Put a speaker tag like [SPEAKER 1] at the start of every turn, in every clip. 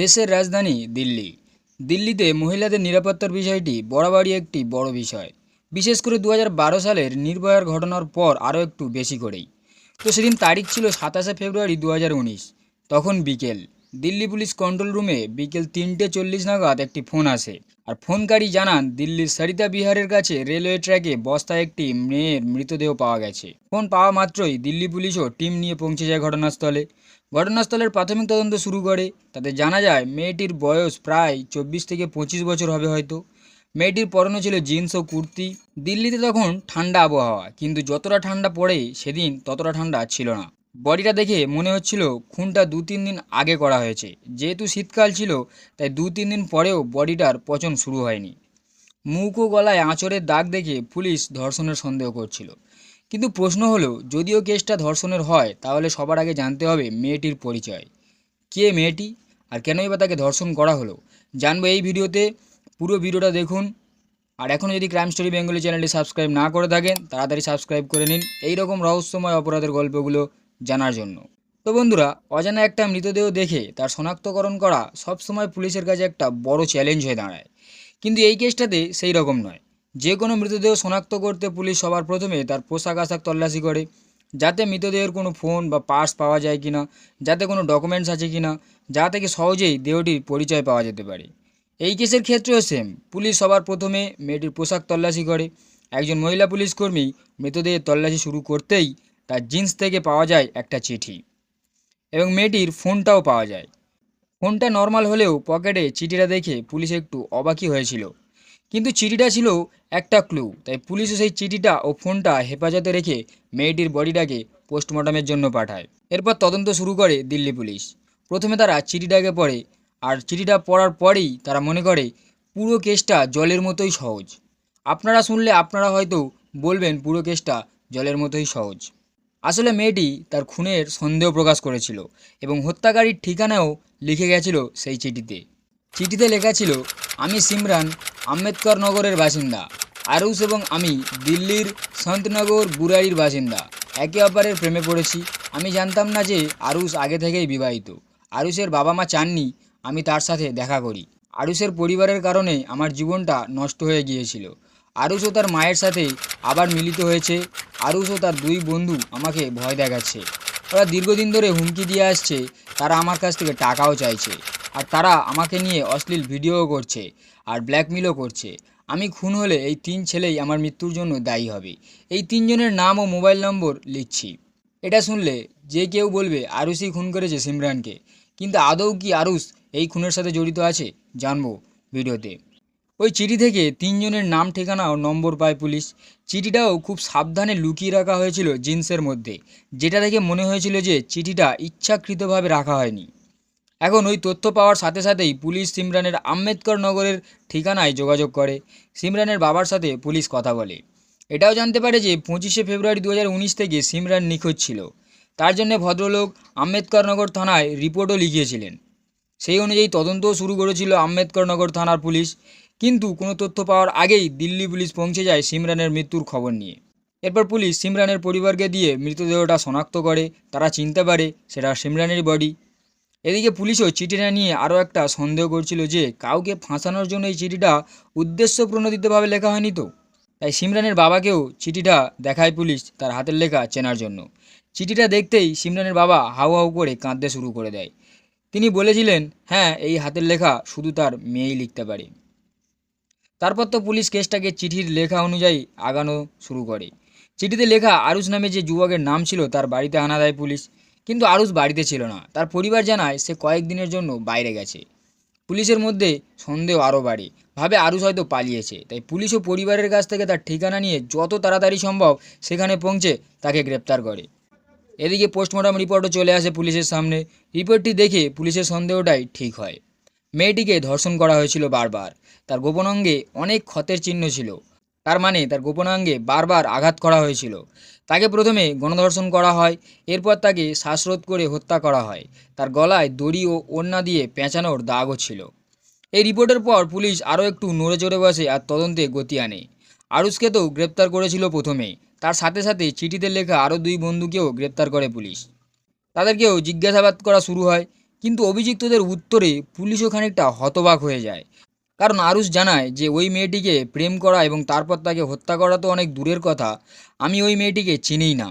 [SPEAKER 1] দেশের রাজধানী দিল্লি। দিল্লিতে মহিলাদের নিরাপত্তার বিষয়টি বরাবরই একটি বড় বিষয়। বিশেষ করে দু হাজার বারো সালের নির্ভয়ার ঘটনার পর আরও একটু বেশি করেই। তো সেদিন তারিখ ছিল সাতাশে ফেব্রুয়ারি দু হাজার উনিশ, তখন বিকেল। দিল্লি পুলিশ কন্ট্রোল রুমে বিকেল তিনটে চল্লিশ নাগাদ একটি ফোন আসে। আর ফোনকারী জানান, দিল্লির সরিতা বিহারের কাছে রেলওয়ে ট্র্যাকে বস্তায় একটি মেয়ের মৃতদেহ পাওয়া গেছে। ফোন পাওয়া মাত্রই দিল্লি পুলিশও টিম নিয়ে পৌঁছে যায় ঘটনাস্থলে। ঘটনাস্থলের প্রাথমিক তদন্ত শুরু করে। তাতে জানা যায়, মেয়েটির বয়স প্রায় চব্বিশ থেকে পঁচিশ বছর হবে হয়তো। মেয়েটির পরনে ছিল জিন্স ও কুর্তি। দিল্লিতে তখন ঠান্ডা আবহাওয়া, কিন্তু যতটা ঠান্ডা পড়ে সেদিন ততটা ঠান্ডা ছিল না। বডিটা দেখে মনে হচ্ছিল খুনটা দু তিন দিন আগে করা হয়েছে। যেহেতু শীতকাল ছিল, তাই দু তিন দিন পরেও বডিটার পচন শুরু হয়নি। মুখ ও গলায় আঁচড়ের দাগ দেখে পুলিশ ধর্ষণের সন্দেহ করছিল। কিন্তু প্রশ্ন হলো, যদিও কেসটা ধর্ষণের হয়, তাহলে সবার আগে জানতে হবে মেয়েটির পরিচয়। কে মেয়েটি? আর কেনই বা তাকে ধর্ষণ করা হলো? জানব এই ভিডিওতে। পুরো ভিডিওটা দেখুন। আর এখনও যদি ক্রাইম স্টোরি বেঙ্গলি চ্যানেলটি সাবস্ক্রাইব না করে থাকেন, তাড়াতাড়ি সাবস্ক্রাইব করে নিন। এই রকম রহস্যময় অপরাধের গল্পগুলো জানার জন্য। তো বন্ধুরা, অজানা একটা মৃতদেহ দেখে তার শনাক্তকরণ করা সবসময় পুলিশের কাছে একটা বড় চ্যালেঞ্জ হয়ে দাঁড়ায়। কিন্তু এই কেসটাতে সেই রকম নয়। যে কোনো মৃতদেহ শনাক্ত করতে পুলিশ সবার প্রথমে তার পোশাক আশাক তল্লাশি করে, যাতে মৃতদেহের কোনো ফোন বা পার্স পাওয়া যায় কিনা, যাতে কোনো ডকুমেন্টস আছে কিনা, যা থেকে সহজেই দেহটির পরিচয় পাওয়া যেতে পারে। এই কেসের ক্ষেত্রেও সেম পুলিশ সবার প্রথমে মেয়েটির পোশাক তল্লাশি করে। একজন মহিলা পুলিশ কর্মী মৃতদেহের তল্লাশি শুরু করতেই তার জিন্স থেকে পাওয়া যায় একটা চিঠি এবং মেয়েটির ফোনটাও পাওয়া যায়। ফোনটা নর্মাল হলেও পকেটে চিঠিটা দেখে পুলিশ একটু অবাকই হয়েছিল। কিন্তু চিঠিটা ছিল একটা ক্লু, তাই পুলিশও সেই চিঠিটা ও ফোনটা হেফাজতে রেখে মেয়েটির বডিটাকে পোস্টমর্টমের জন্য পাঠায়। এরপর তদন্ত শুরু করে দিল্লি পুলিশ। প্রথমে তারা চিঠিটাকে পড়ে, আর চিঠিটা পড়ার পরেই তারা মনে করে, পুরো কেসটা জলের মতোই সহজ। আপনারা শুনলে আপনারা হয়তো বলবেন পুরো কেসটা জলের মতোই সহজ। আসলে মেয়েটি তার খুনের সন্দেহ প্রকাশ করেছিল এবং হত্যাকারীর ঠিকানাও লিখে গেছিল সেই চিঠিতে। চিঠিতে লেখা ছিল, আমি সিমরান, আম্বেদকর নগরের বাসিন্দা। আরুষ এবং আমি দিল্লির সন্তনগর বুরাইর বাসিন্দা। একে অপরের প্রেমে পড়েছি। আমি জানতাম না যে আরুষ আগে থেকেই বিবাহিত। আরুষের বাবা মা চাননি, আমি তার সাথে দেখা করি। আরুষের পরিবারের কারণে আমার জীবনটা নষ্ট হয়ে গিয়েছিল। আরুষ ও তার মায়ের সাথে আবার মিলিত হয়েছে। আরুষ ও তার দুই বন্ধু আমাকে ভয় দেখাচ্ছে। ওরা দীর্ঘদিন ধরে হুমকি দিয়ে আসছে, তারা আমার কাছ থেকে টাকাও চাইছে, আর তারা আমাকে নিয়ে অশ্লীল ভিডিওও করছে আর ব্ল্যাকমেলও করছে। আমি খুন হলে এই তিন ছেলেই আমার মৃত্যুর জন্য দায়ী হবে। এই তিনজনের নাম ও মোবাইল নম্বর লিখছি। এটা শুনলে যে কেউ বলবে আরুষই খুন করেছে সিমরানকে, কিন্তু আদৌ কি আরুষ এই খুনের সাথে জড়িত আছে জানব ভিডিওতে। ওই চিঠি থেকে তিনজনের নাম, ঠিকানা ও নম্বর পায় পুলিশ। চিঠিটাও খুব সাবধানে লুকিয়ে রাখা হয়েছিল জিন্সের মধ্যে, যেটা দেখে মনে হয়েছিল যে চিঠিটা ইচ্ছাকৃতভাবে রাখা হয়নি। এখন ওই তথ্য পাওয়ার সাথে সাথেই পুলিশ সিমরানের আম্বেদকর নগরের ঠিকানায় যোগাযোগ করে। সিমরানের বাবার সাথে পুলিশ কথা বলে। এটাও জানতে পারে যে পঁচিশে ফেব্রুয়ারি দু হাজার উনিশ থেকে সিমরান নিখোঁজ ছিল। তার জন্য ভদ্রলোক আম্বেদকর নগর থানায় রিপোর্টও লিখিয়েছিলেন। সেই অনুযায়ী তদন্তও শুরু করেছিল আম্বেদকর নগর থানার পুলিশ। কিন্তু কোনো তথ্য পাওয়ার আগেই দিল্লি পুলিশ পৌঁছে যায় সিমরানের মৃত্যুর খবর নিয়ে। এরপর পুলিশ সিমরানের পরিবারকে দিয়ে মৃতদেহটা শনাক্ত করে, তারা চিনতে পারে সেটা সিমরানের বডি এদিকে পুলিশও চিঠিটা নিয়ে আরও একটা সন্দেহ করছিল যে কাউকে ফাঁসানোর জন্য এই চিঠিটা উদ্দেশ্য প্রণোদিতভাবে লেখা হয়নি তো। তাই সিমরানের বাবাকেও চিঠিটা দেখায় পুলিশ তার হাতের লেখা চেনার জন্য। চিঠিটা দেখতেই সিমরানের বাবা হাউ হাউ করে কাঁদতে শুরু করে দেয়। তিনি বলেছিলেন হ্যাঁ এই হাতের লেখা শুধু তার মেয়েই লিখতে পারে। তারপর তো পুলিশ কেসটাকে চিঠির লেখা অনুযায়ী আগানো শুরু করে। চিঠিতে লেখা, আরুষ নামে যে যুবকের নাম ছিল, তার বাড়িতে আনা দেয় পুলিশ। কিন্তু আরুষ বাড়িতে ছিল না। তার পরিবার জানায় সে কয়েকদিনের জন্য বাইরে গেছে। পুলিশের মধ্যে সন্দেহ আরও বাড়ে। ভাবে আরুষ হয়তো পালিয়েছে। তাই পুলিশ ও পরিবারের কাছ থেকে তার ঠিকানা নিয়ে যত তাড়াতাড়ি সম্ভব সেখানে পৌঁছে তাকে গ্রেপ্তার করে। এদিকে পোস্টমর্টম রিপোর্টও চলে আসে পুলিশের সামনে। রিপোর্টটি দেখে পুলিশের সন্দেহটাই ঠিক হয়। মেয়েটিকে ধর্ষণ করা হয়েছিল বারবার। তার গোপনাঙ্গে অনেক ক্ষতের চিহ্ন ছিল। তার মানে তার গোপনাঙ্গে বারবার আঘাত করা হয়েছিল। তাকে প্রথমে গণধর্ষণ করা হয়, এরপর তাকে শ্বাসরোধ করে হত্যা করা হয়। তার গলায় দড়ি ও ওড়না দিয়ে পেঁচানোর দাগও ছিল। এই রিপোর্টের পর পুলিশ আরও একটু নড়ে চড়ে বসে আর তদন্তে গতি আনে। আরুষকে তো গ্রেপ্তার করেছিল প্রথমে। তার সাথে সাথে চিঠিতে লেখা আরও দুই বন্ধুকেও গ্রেপ্তার করে পুলিশ। তাদেরকেও জিজ্ঞাসাবাদ করা শুরু হয়। কিন্তু অভিযুক্তদের উত্তরে পুলিশও খানিকটা হতবাক হয়ে যায়। কারণ আরুষ জানায় যে, ওই মেয়েটিকে প্রেম করা এবং তারপর তাকে হত্যা করা তো অনেক দূরের কথা, আমি ওই মেয়েটিকে চিনিই না।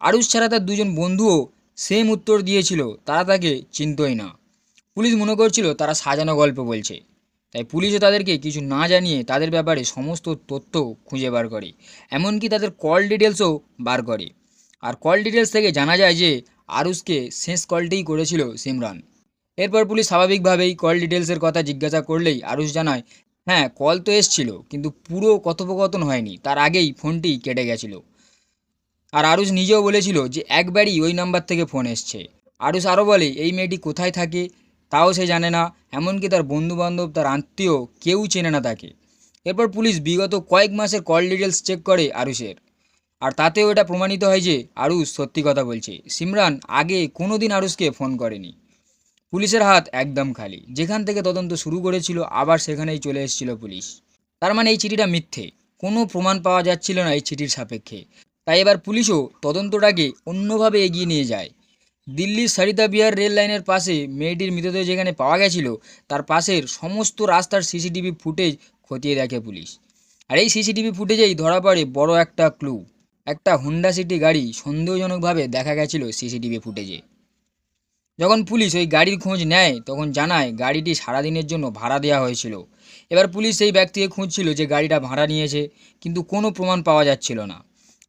[SPEAKER 1] আরুষ ছাড়া তার দুজন বন্ধুও সেম উত্তর দিয়েছিল, তারা তাকে চিনতই না। পুলিশ মনে করছিল তারা সাজানো গল্প বলছে। তাই পুলিশও তাদেরকে কিছু না জানিয়ে তাদের ব্যাপারে সমস্ত তথ্য খুঁজে বার করে, এমনকি তাদের কল ডিটেলসও বার করে। আর কল ডিটেলস থেকে জানা যায় যে আরুষকে শেষ কলটিই করেছিল সিমরান। এরপর পুলিশ স্বাভাবিকভাবেই কল ডিটেলসের কথা জিজ্ঞাসা করলেই আরুষ জানায় হ্যাঁ কল তো এসছিল, কিন্তু পুরো কথোপকথন হয়নি, তার আগেই ফোনটি কেটে গেছিল। আর আরুষ নিজেও বলেছিল যে একবারই ওই নাম্বার থেকে ফোন এসছে। আরুষ আরও বলে, এই মেয়েটি কোথায় থাকে? তাও সে জানে না, এমনকি তার বন্ধুবান্ধব, তার আত্মীয় কেউ চেনে না তাকে। এরপর পুলিশ বিগত কয়েক মাসের কল ডিটেলস চেক করে আরুষের। আর তাতেও এটা প্রমাণিত হয় যে আরুষ সত্যি কথা বলছে। সিমরান আগে কোনো দিন আরুষকে ফোন করেনি। পুলিশের হাত একদম খালি। যেখান থেকে তদন্ত শুরু করেছিল, আবার সেখানেই চলে এসেছিল পুলিশ। তার মানে এই চিঠিটা মিথ্যে। কোনো প্রমাণ পাওয়া যাচ্ছিল না এই চিঠির সাপেক্ষে। তাই এবার পুলিশও তদন্তটাকে অন্যভাবে এগিয়ে নিয়ে যায়। দিল্লির সরিতা বিহার রেল লাইনের পাশে মেয়েটির মৃতদেহ যেখানে পাওয়া গেছিল, তার পাশের সমস্ত রাস্তার সিসিটিভি ফুটেজ খতিয়ে দেখে পুলিশ। আর এই সিসিটিভি ফুটেজেই ধরা পড়ে বড় একটা ক্লু। একটা হুন্ডা সিটি গাড়ি সন্দেহজনকভাবে দেখা গেছিল সিসিটিভি ফুটেজে। যখন পুলিশ ওই গাড়ির খোঁজ নেয়, তখন জানায় গাড়িটি সারাদিনের জন্য ভাড়া দেওয়া হয়েছিল। এবার পুলিশ সেই ব্যক্তিকে খুঁজছিল যে গাড়িটা ভাড়া নিয়েছে, কিন্তু কোনো প্রমাণ পাওয়া যাচ্ছিল না।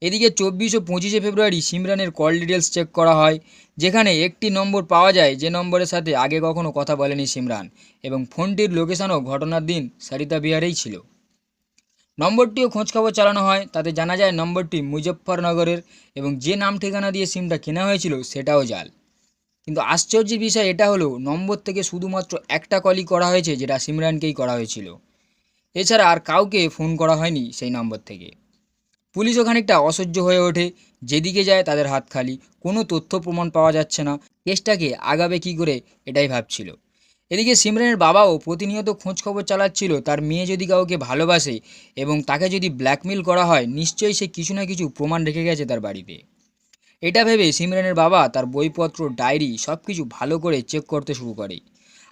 [SPEAKER 1] এদিকে চব্বিশ ও পঁচিশে ফেব্রুয়ারি সিমরানের কল ডিটেলস চেক করা হয়, যেখানে একটি নম্বর পাওয়া যায় যে নম্বরের সাথে আগে কখনো কথা বলেনি সিমরান এবং ফোনটির লোকেশনও ঘটনার দিন সারিতা বিহারেই ছিল। নম্বরটিও খোঁজখবর চালানো হয়, তাতে জানা যায় নম্বরটি মুজফ্ফরনগরের এবং যে নাম ঠিকানা দিয়ে সিমটা কেনা হয়েছিল সেটাও জাল। কিন্তু আশ্চর্যের বিষয় এটা হলো, নম্বর থেকে শুধুমাত্র একটা কলই করা হয়েছে যেটা সিমরানকেই করা হয়েছিল। এছাড়া আর কাউকে ফোন করা হয়নি সেই নম্বর থেকে। পুলিশও খানিকটা অসহ্য হয়ে ওঠে, যেদিকে যায় তাদের হাত খালি, কোনো তথ্য প্রমাণ পাওয়া যাচ্ছে না। কেসটাকে আগাবে কি করে, এটাই ভাবছিল। এদিকে সিমরানের বাবাও প্রতিনিয়ত খোঁজখবর চালাচ্ছিল, তার মেয়ে যদি কাউকে ভালোবাসে এবং তাকে যদি ব্ল্যাকমেল করা হয়, নিশ্চয়ই সে কিছু না কিছু প্রমাণ রেখে গেছে তার বাড়িতে। এটা ভেবে সিমরানের বাবা তার বইপত্র, ডায়েরি সব কিছু ভালো করে চেক করতে শুরু করে।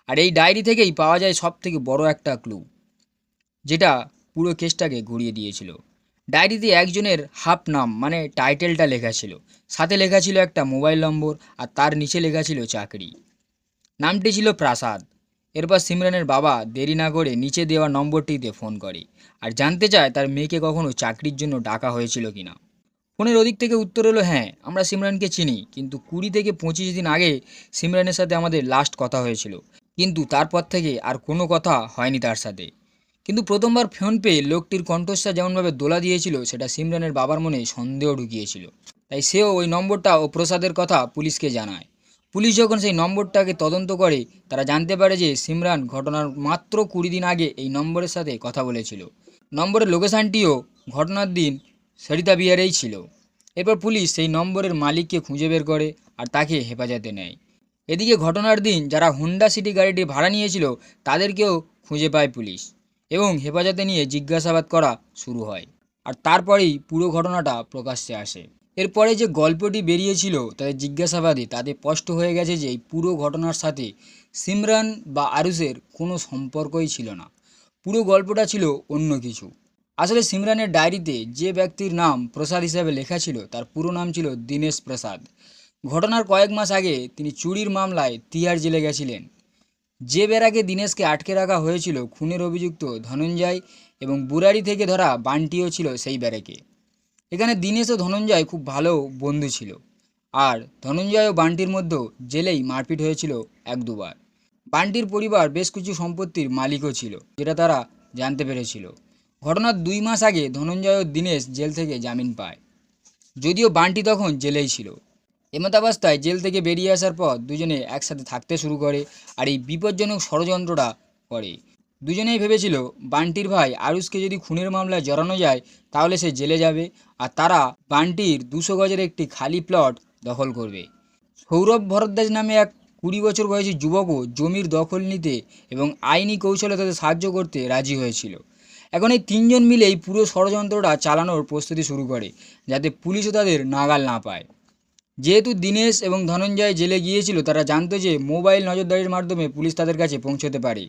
[SPEAKER 1] আর এই ডায়েরি থেকেই পাওয়া যায় সব থেকে বড় একটা ক্লু, যেটা পুরো কেসটাকে ঘুরিয়ে দিয়েছিল। ডায়েরিতে একজনের হাফ নাম মানে টাইটেলটা লেখা ছিল। সাথে লেখা ছিল একটা মোবাইল নম্বর আর তার নিচে লেখা ছিল চাকরি। নামটি ছিল প্রাসাদ। এরপর সিমরানের বাবা দেরি না করে নিচে দেওয়া নম্বরটিতে ফোন করে আর জানতে চায় তার মেয়েকে কখনো চাকরির জন্য ডাকা হয়েছিল কিনা। ফোনের ওদিক থেকে উত্তর হলো হ্যাঁ আমরা সিমরানকে চিনি, কিন্তু কুড়ি থেকে পঁচিশ দিন আগে সিমরানের সাথে আমাদের লাস্ট কথা হয়েছিল। কিন্তু তারপর থেকে আর কোনো কথা হয়নি তার সাথে। কিন্তু প্রথমবার ফোন পেয়ে লোকটির কণ্ঠস্বর যেমনভাবে দোলা দিয়েছিল, সেটা সিমরানের বাবার মনে সন্দেহ ঢুকিয়েছিল। তাই সেও ওই নম্বরটা ও প্রসাদের কথা পুলিশকে জানায়। পুলিশ যখন সেই নম্বরটাকে তদন্ত করে, তারা জানতে পারে যে সিমরান ঘটনার মাত্র কুড়ি দিন আগে এই নম্বরের সাথে কথা বলেছিল। নম্বরের লোকেশানটিও ঘটনার দিন সরিতা বিহারেই ছিল। এরপর পুলিশ সেই নম্বরের মালিককে খুঁজে বের করে আর তাকে হেফাজতে নেয়। এদিকে ঘটনার দিন যারা হুন্ডা সিটি গাড়িটি ভাড়া নিয়েছিল, তাদেরকেও খুঁজে পায় পুলিশ এবং হেফাজতে নিয়ে জিজ্ঞাসাবাদ করা শুরু হয়। আর তারপরেই পুরো ঘটনাটা প্রকাশ্যে আসে। এরপরে যে গল্পটি বেরিয়েছিল তাদের জিজ্ঞাসাবাদে তাতে স্পষ্ট হয়ে গেছে যে এই পুরো ঘটনার সাথে সিমরান বা আরুষের কোনো সম্পর্কই ছিল না। পুরো গল্পটা ছিল অন্য কিছু। আসলে সিমরানের ডায়েরিতে যে ব্যক্তির নাম প্রসাদ হিসাবে লেখা ছিল, তার পুরো নাম ছিল দীনেশ প্রসাদ। ঘটনার কয়েক মাস আগে তিনি চুরির মামলায় তিহার জেলে গেছিলেন। যে বেড়াকে দীনেশকে আটকে রাখা হয়েছিল, খুনের অভিযুক্ত ধনঞ্জয় এবং বুরারি থেকে ধরা বান্টিও ছিল সেই ব্যারেকে এখানে দীনেশ ও ধনঞ্জয় খুব ভালো বন্ধু ছিল। আর ধনঞ্জয় ও বান্টির মধ্যেও জেলেই মারপিট হয়েছিল এক দুবার। বান্টির পরিবার বেশ কিছু সম্পত্তির মালিকও ছিল, যেটা তারা জানতে পেরেছিল। ঘটনার দুই মাস আগে ধনঞ্জয় ও দীনেশ জেল থেকে জামিন পায়। যদিও বান্টি তখন জেলেই ছিল। এমতাবস্থায় জেল থেকে বেরিয়ে আসার পর দুজনে একসাথে থাকতে শুরু করে আর এই বিপজ্জনক ষড়যন্ত্রটা করে। দুজনেই ভেবেছিল, বান্টির ভাই আরুষকে যদি খুনের মামলায় জড়ানো যায়, তাহলে সে জেলে যাবে, আর তারা বান্টির দুশো গজের একটি খালি প্লট দখল করবে। সৌরভ ভরদ্বাজ নামে এক কুড়ি বছর বয়সী যুবকও জমির দখল নিতে এবং আইনি কৌশলে তাদের সাহায্য করতে রাজি হয়েছিল। এখন এই তিনজন মিলেই পুরো ষড়যন্ত্রটা চালানোর প্রস্তুতি শুরু করে, যাতে পুলিশও তাদের নাগাল না পায়। যেহেতু দীনেশ এবং ধনঞ্জয় জেলে গিয়েছিল, তারা জানতো যে মোবাইল নজরদারির মাধ্যমে পুলিশ তাদের কাছে পৌঁছতে পারে।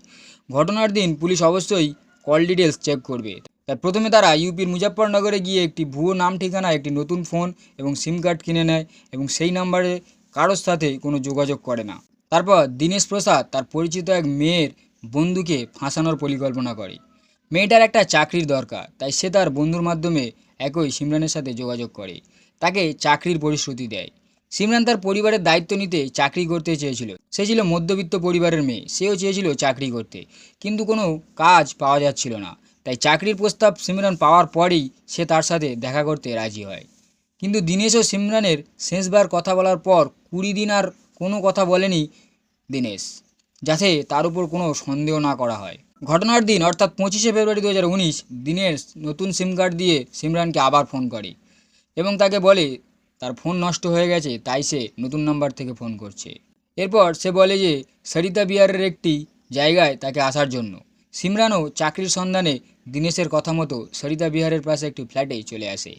[SPEAKER 1] ঘটনার দিন পুলিশ অবশ্যই কল ডিটেলস চেক করবে। তাই প্রথমে তারা ইউপির মুজাফফরনগরে গিয়ে একটি ভুয়ো নাম ঠিকানা একটি নতুন ফোন এবং সিম কার্ড কিনে নেয় এবং সেই নাম্বারে কারোর সাথে কোনো যোগাযোগ করে না। তারপর দীনেশ প্রসাদ তার পরিচিত এক মেয়ের বন্ধুকে ফাঁসানোর পরিকল্পনা করে। মেয়েটার একটা চাকরির দরকার, তাই সে তার বন্ধুর মাধ্যমে একই সিমরানের সাথে যোগাযোগ করে। তাকে চাকরির প্রতিশ্রুতি দেয়। সিমরান তার পরিবারের দায়িত্ব নিতে চাকরি করতে চেয়েছিল। সে ছিল মধ্যবিত্ত পরিবারের মেয়ে। সেও চেয়েছিল চাকরি করতে। কিন্তু কোনো কাজ পাওয়া যাচ্ছিল না। তাই চাকরির প্রস্তাব সিমরান পাওয়ার পরেই সে তার সাথে দেখা করতে রাজি হয়। কিন্তু দীনেশ ও সিমরানের শেষবার কথা বলার পর কুড়ি দিন আর কোনো কথা বলেনি দীনেশ, যাতে তার উপর কোনো সন্দেহ না করা হয়। ঘটনার দিন, অর্থাৎ পঁচিশে ফেব্রুয়ারি দু হাজার দীনেশ নতুন সিম কার্ড দিয়ে সিমরানকে আবার ফোন করে এবং তাকে বলে তার ফোন নষ্ট হয়ে গেছে, তাই সে নতুন নাম্বার থেকে ফোন করছে। এরপর সে বলে যে, সরিতা বিহারের একটি জায়গায় তাকে আসার জন্য। সিমরানও চাকরির সন্ধানে দীনেশের কথা মতো সরিতা বিহারের পাশে একটি ফ্ল্যাটে চলে আসে,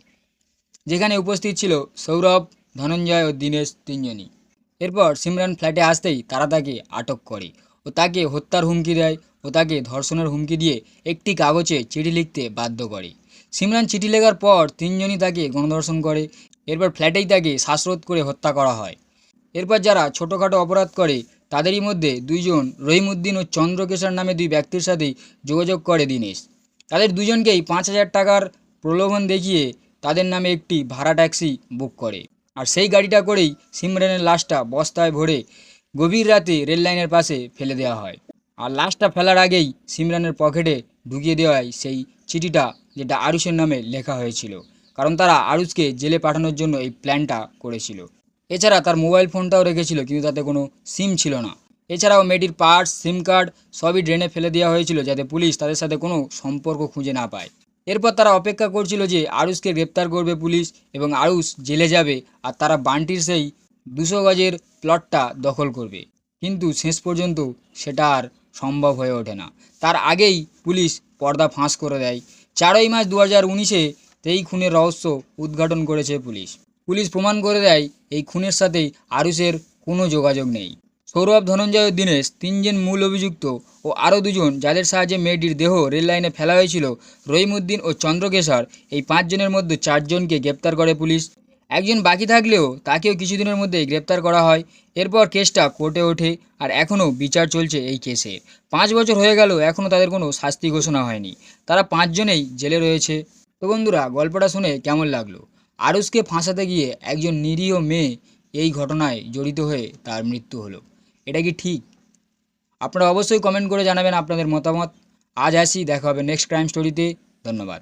[SPEAKER 1] যেখানে উপস্থিত ছিল সৌরভ, ধনঞ্জয় ও দীনেশ তিনজনই। এরপর সিমরান ফ্ল্যাটে আসতেই তারা তাকে আটক করে ও তাকে হত্যার হুমকি দেয় ও তাকে ধর্ষণের হুমকি দিয়ে একটি কাগজে চিঠি লিখতে বাধ্য করে। সিমরান চিঠি লেখার পর তিনজনই তাকে গণধর্ষণ করে এরপর ফ্ল্যাটেই তাকে শ্বাসরোধ করে হত্যা করা হয়। এরপর যারা ছোটোখাটো অপরাধ করে, তাদেরই মধ্যে দুইজন রহিমউদ্দিন ও চন্দ্রকেশর নামে দুই ব্যক্তির সাথেই যোগাযোগ করে দীনেশ। তাদের দুজনকেই পাঁচ হাজার টাকার প্রলোভন দেখিয়ে তাদের নামে একটি ভাড়া ট্যাক্সি বুক করে। আর সেই গাড়িটা করেই সিমরানের লাশটা বস্তায় ভরে গভীর রাতে রেল লাইনের পাশে ফেলে দেওয়া হয়। আর লাশটা ফেলার আগেই সিমরানের পকেটে ঢুকিয়ে দেওয়া হয় সেই চিঠিটা, যেটা আরুষের নামে লেখা হয়েছিল। কারণ তারা আরুষকে জেলে পাঠানোর জন্য এই প্ল্যানটা করেছিল। এছাড়া তার মোবাইল ফোনটাও রেখেছিল, কিন্তু তাতে কোনো সিম ছিল না। এছাড়াও মেয়েটির পার্স, সিম কার্ড সবই ড্রেনে ফেলে দেওয়া হয়েছিল যাতে পুলিশ তাদের সাথে কোনো সম্পর্ক খুঁজে না পায়। এরপর তারা অপেক্ষা করছিল যে আরুষকে গ্রেপ্তার করবে পুলিশ এবং আরুষ জেলে যাবে আর তারা বান্টির সেই দুশো গজের প্লটটা দখল করবে। কিন্তু শেষ পর্যন্ত সেটা আর সম্ভব হয়ে ওঠে না। তার আগেই পুলিশ পর্দা ফাঁস করে দেয়। চারই মার্চ দু হাজার উনিশে এই খুনের রহস্য উদ্ঘাটন করেছে পুলিশ। পুলিশ প্রমাণ করে দেয়, এই খুনের সাথেই আরুষের কোনো যোগাযোগ নেই। সৌরভ ধনঞ্জয় ও দীনেশ তিনজন মূল অভিযুক্ত ও আরও দুজন যাদের সাহায্যে মেয়েটির দেহ রেল লাইনে ফেলা হয়েছিল রহিমউদ্দিন ও চন্দ্রকেশর। এই পাঁচজনের মধ্যে চারজনকে গ্রেপ্তার করে পুলিশ। একজন বাকি থাকলেও তাকেও কিছুদিনের মধ্যেই গ্রেপ্তার করা হয়। এরপর কেসটা কোর্টে ওঠে আর এখনও বিচার চলছে এই কেসের পাঁচ বছর হয়ে গেল, এখনও তাদের কোনো শাস্তি ঘোষণা হয়নি। তারা পাঁচজনেই জেলে রয়েছে। তো বন্ধুরা, গল্পটা শুনে কেমন লাগল? আরুষকে ফাঁসাতে গিয়ে একজন নিরীহ মেয়ে এই ঘটনায় জড়িত হয়ে তার মৃত্যু হলো। এটা কি ঠিক? আপনারা অবশ্যই কমেন্ট করে জানাবেন আপনাদের মতামত। আজ আসি, দেখা হবে নেক্সট ক্রাইম স্টোরিতে ধন্যবাদ।